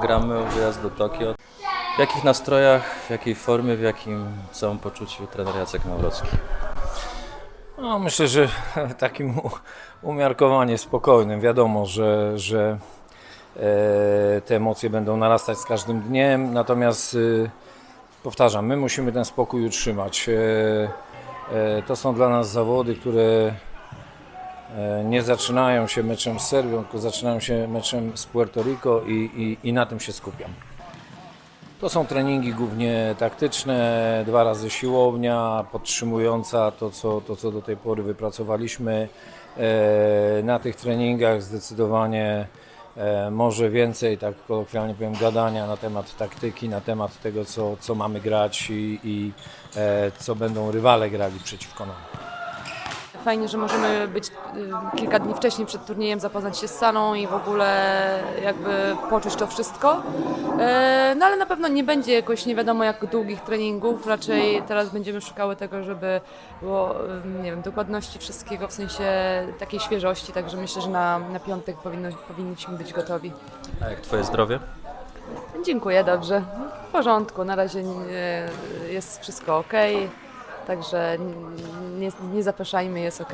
gramy wyjazd do Tokio. W jakich nastrojach, w jakiej formie, w jakim samopoczuciu trener Jacek Nawrocki? No, myślę, że takim umiarkowanie spokojnym. Wiadomo, że, że e, te emocje będą narastać z każdym dniem, natomiast e, powtarzam, my musimy ten spokój utrzymać. E, e, to są dla nas zawody, które nie zaczynają się meczem z Serbią, tylko zaczynają się meczem z Puerto Rico i, i, i na tym się skupiam. To są treningi głównie taktyczne, dwa razy siłownia, podtrzymująca to, co, to, co do tej pory wypracowaliśmy. E, Na tych treningach zdecydowanie e, może więcej, tak kolokwialnie powiem, gadania na temat taktyki, na temat tego, co, co mamy grać i, i e, co będą rywale grali przeciwko nam. Fajnie, że możemy być y, kilka dni wcześniej przed turniejem, zapoznać się z salą i w ogóle jakby poczuć to wszystko. E, No ale na pewno nie będzie jakoś nie wiadomo jak długich treningów, raczej teraz będziemy szukały tego, żeby było, nie wiem, dokładności wszystkiego, w sensie takiej świeżości, także myślę, że na, na piątek powinno, powinniśmy być gotowi. A jak Twoje zdrowie? Dziękuję, dobrze. W porządku, na razie nie, jest wszystko ok, także nie, nie zapeszajmy, jest ok.